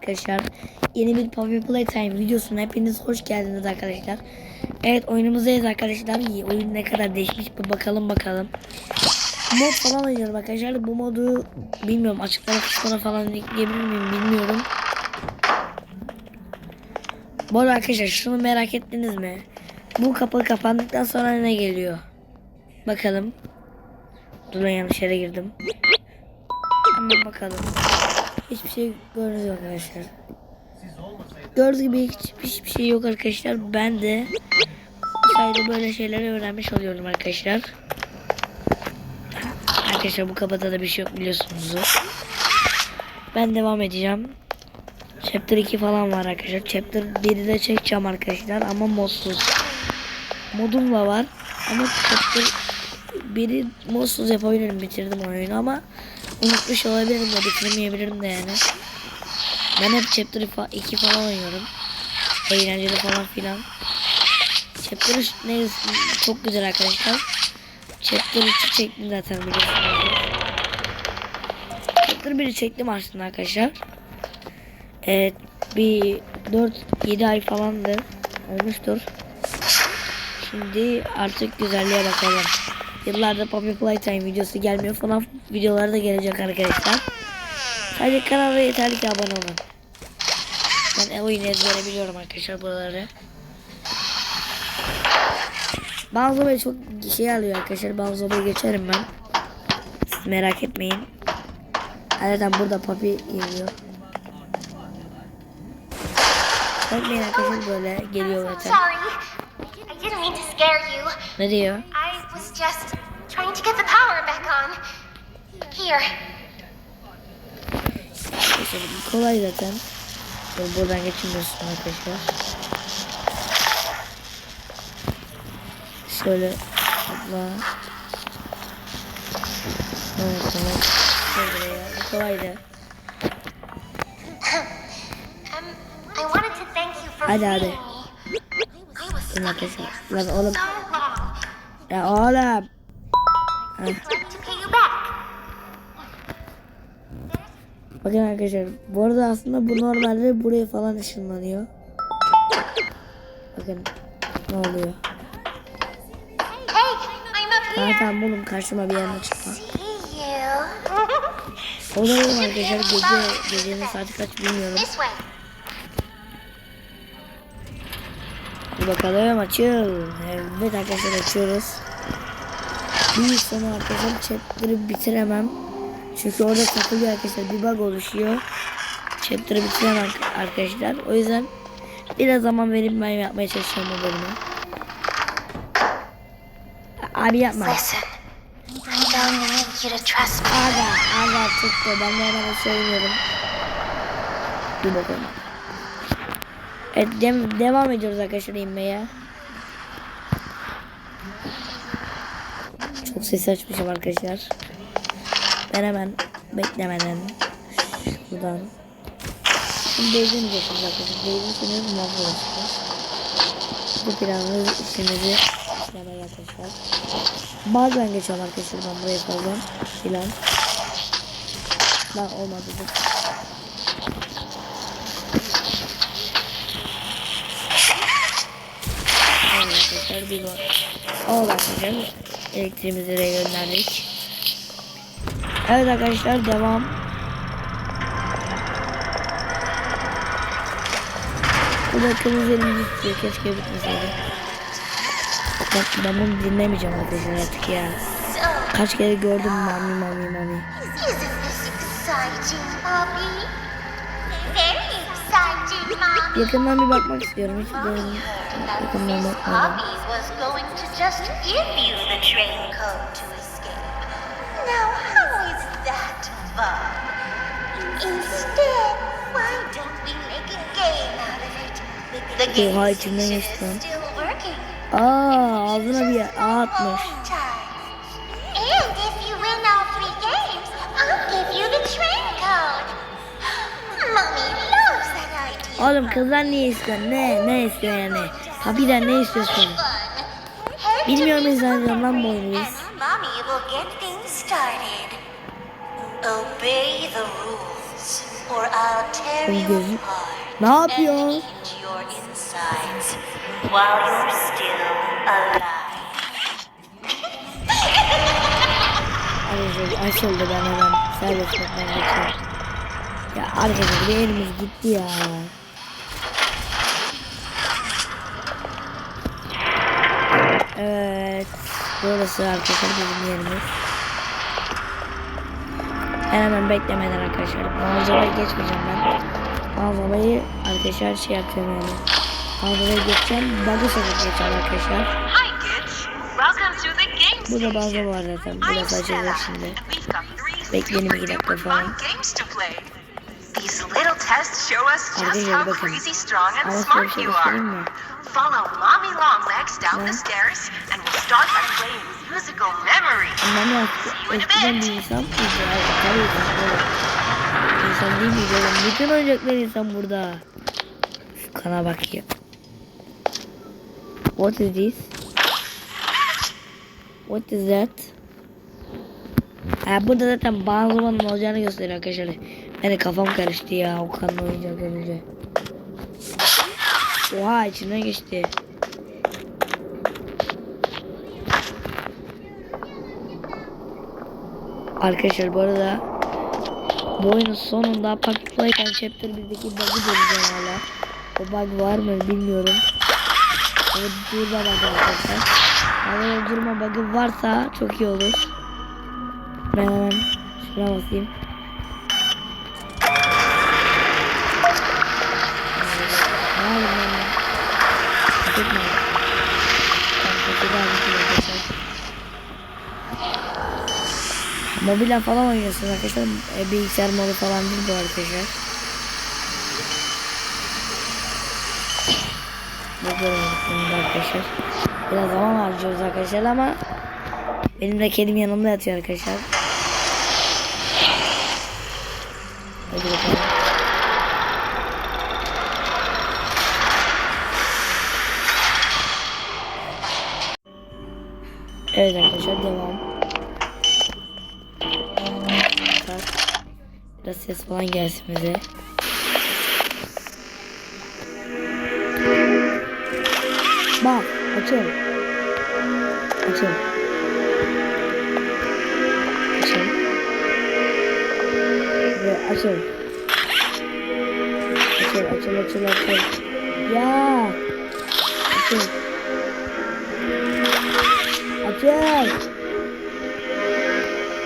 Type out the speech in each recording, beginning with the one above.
Arkadaşlar yeni bir Puppy Playtime videosuna hepiniz hoş geldiniz arkadaşlar. Evet oyunumuzdayız arkadaşlar. Oyun ne kadar değişmiş bir bakalım bakalım. Mod falan oynuyorum arkadaşlar. Bu modu bilmiyorum açıklama kısmına falan ekleyebilir miyim bilmiyorum. Bu arada arkadaşlar şunu merak ettiniz mi? Bu kapı kapandıktan sonra ne geliyor? Bakalım. Dur ben yanlış yere girdim. Hemen bakalım. Hiçbir şey gördünüz yok arkadaşlar. Gördüğünüz gibi hiç, hiçbir şey yok arkadaşlar. Ben de sayede böyle şeyleri öğrenmiş oluyorum arkadaşlar. Arkadaşlar bu kapıda da bir şey yok biliyorsunuz. Ben devam edeceğim. Chapter 2 falan var arkadaşlar. Chapter 1'i de çekeceğim arkadaşlar ama modsuz. Modum da var ama chapter 1'i modsuz yapabilirim bitirdim oyunu ama unutmuş olabilirim de bitirmeyebilirim de yani. Ben hep chapter 2 falan oynuyorum. Eğlenceli falan filan. Chapter 3 ne çok güzel arkadaşlar. Chapter 3'ü çektim zaten biliyorsunuz. Chapter 1'i çektim aslında arkadaşlar. Evet bir 4-7 ay falandı olmuştur. Şimdi artık güzelliğe bakalım. Yıllarda Puppy Playtime videosu gelmiyor falan videoları da gelecek arkadaşlar. Sadece kanala yeterli ki abone olun. Ben oyunu ezbere biliyorum arkadaşlar buraları. Böyle çok şey alıyor arkadaşlar. Böyle geçerim ben. Siz merak etmeyin. Zaten burada Puppy geliyor. Bakmayın arkadaşlar böyle geliyor zaten. Ne diyor? Just trying to get the power back on. Here. Arkadaşlar kolay zaten. Buradan geçemiyorsun arkadaşlar. Şöyle abla. Evet tamam. Şöyle. Bu kolaydı. Um, Hadi, hadi. arkadaşlar. Lan oğlum. Ya oğlum. Bakın arkadaşlar. Bu arada aslında bu normalde buraya falan ışınlanıyor. Bakın. Ne oluyor? Hey, Tamam oğlum karşıma bir yerine çıkma. You. Olayım arkadaşlar gece gecenin saati kaç bilmiyorum. Bakalım açıl. Evet arkadaşlar açıyoruz. Bir sonra arkadaşlar chapter'ı bitiremem. Çünkü orada takılıyor arkadaşlar bir bug oluşuyor. Chapter'ı bitiremem arkadaşlar. O yüzden biraz zaman verip ben yapmaya çalışacağım bu bölümü. Abi yapma. Listen. I don't need you to trust me. Aga, aga çıktı. Ben de hemen söylüyorum. Bir bakalım. Evet dem- devam ediyoruz arkadaşlar inmeye. Çok ses açmışım arkadaşlar. Ben hemen beklemeden şuradan Şimdi benzin geçeceğiz arkadaşlar. Benzin sınırı mahvolmuşuz. Bu planlı işimizi yapmaya arkadaşlar. Bazen geçiyorum arkadaşlar ben buraya falan filan. Lan olmadı bu. Evet arkadaşlar bir gol. Oldu arkadaşlar. Elektriğimizi de gönderdik. Evet arkadaşlar devam. Bu da kırmızı elimizi tutuyor. Keşke bitmeseydi. Bak ben bunu dinlemeyeceğim arkadaşlar artık ya. Kaç kere gördüm mami mami mami. Yakından bir bakmak istiyorum. Hiç böyle Mommy heard that yakından Miss bakmadım. Poppy was going to just give you the train code to escape. Now, how is that fun? Instead, why don't we make a game out of it? The game station is still working. Aa ağzına bir ağ atmış. And if you win all three games, I'll give you the train code. Mommy loves that idea. Oğlum kızlar niye istiyor? Ne? Ne istiyor yani? Habiden ne istiyorsun? Bilmiyorum izleyeceğim lan bu oyunu biz. Mommy will get things started. Obey the rules. or I'll tear Oğlum you gözü- apart Ne alive. Arkadaşlar açıldı ben hemen serbest geçiyorum. Ya arkadaşlar bir elimiz gitti ya. Evet. Burası arkadaşlar bizim yerimiz. Hemen beklemeden arkadaşlar. Mağazaları geçmeyeceğim ben. Mağazaları arkadaşlar şey yapıyorum yani. Mağazaları geçeceğim. Bug'ı sokup geçeceğim arkadaşlar. Burada station. var zaten. Burası açılacak şimdi. Bekleyelim bir dakika falan. Tests show us just how crazy strong and smart şey you are. Follow mommy long legs down the stairs, and we'll start by playing musical memory. Annem you in a bit. kana bak ya. What is this? What is that? Ha, burada zaten bazı olacağını gösteriyor arkadaşlar. Benim kafam karıştı ya o kanlı oyuncak görünce. Oha içinden geçti. Arkadaşlar bu arada bu oyunun sonunda Pocket Playtime Chapter 1'deki bug'ı göreceğim hala. O bug var mı bilmiyorum. Ama durma bug arkadaşlar. Ama durma bug'ı varsa çok iyi olur. Ben hemen şuna basayım. Ne yapayım ben ya? Çok mu? Tamam, çok iyi arkadaşlar. Mobilden falan oynuyorsunuz arkadaşlar. E, bilgisayar modu falan değil bu arkadaşlar. Bu bölümünde arkadaşlar. Biraz zaman harcıyoruz arkadaşlar ama benim de kedim yanımda yatıyor arkadaşlar. Hadi bakalım. Evet arkadaşlar devam. Biraz ses falan gelsin bize. Bak açıl. Açıl. Açıl. Ve açıl. Açıl açıl açıl açıl. Ya. Açıl. Açıl.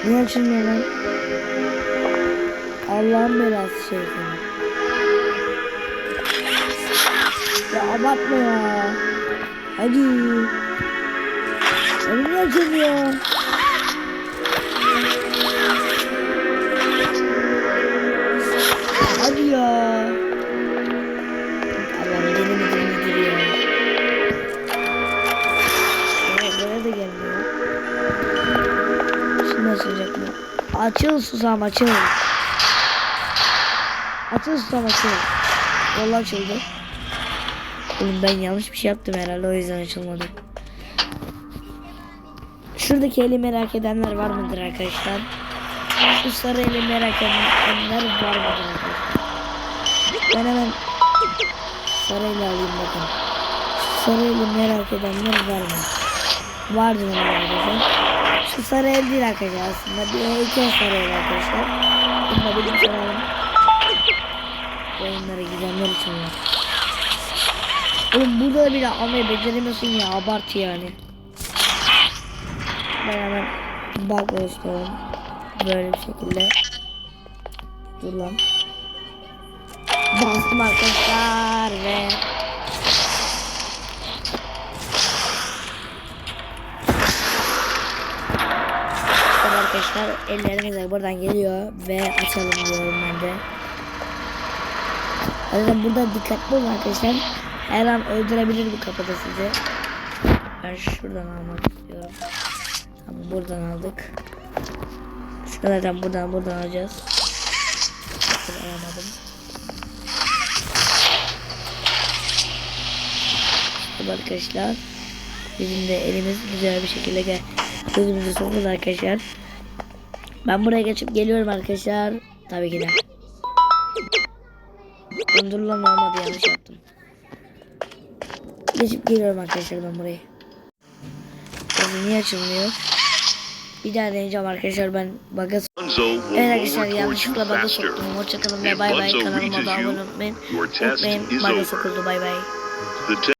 Niye açılmıyor lan? Allah'ın belası şey seni. Ya abartma ya. Hadi. Önüm niye açılmıyor? Hadi ya. Allah'ım nedir ya. Buraya, buraya da gelmiyor. Şimdi açılacak mı? Açıl susam açıl. Açıl susam açıl. Vallahi açıldı. Oğlum ben yanlış bir şey yaptım herhalde o yüzden açılmadı. Şuradaki eli merak edenler var mıdır arkadaşlar? Şu sarı eli merak edenler var mıdır arkadaşlar? Ben hemen sarı eli alayım bakın. Sarı eli merak edenler var mı? Vardır arkadaşlar. Şu sarı el değil arkadaşlar aslında. Bir heykel sarı el arkadaşlar. Bunu da bilip. Oyunlara gidenler için var. Oğlum burada bile almayı beceremiyorsun ya abart yani. Ben hemen bak gösteriyorum. Böyle bir şekilde. Dur lan. Bastım arkadaşlar ve arkadaşlar ellerimiz buradan geliyor ve açalım diyorum ben de. Zaten burada dikkatli olun arkadaşlar. Her an öldürebilir bu kapıda sizi. Ben şuradan almak istiyorum. Tamam buradan aldık. Zaten buradan buradan alacağız. Şuradan alamadım. İşte arkadaşlar. Bizim de elimiz güzel bir şekilde gel. Gözümüzü sokuz arkadaşlar. Ben buraya geçip geliyorum arkadaşlar. Tabii ki de. Lan dur lan olmadı yanlış yaptım. Geçip geliyorum arkadaşlar ben burayı. Burası niye açılmıyor? Bir daha deneyeceğim arkadaşlar ben will Evet arkadaşlar yanlışlıkla faster. soktum. Hoşçakalın ve bay bay. Kanalıma da abone olmayı unutmayın. Bug'a over. sokuldu bay bay.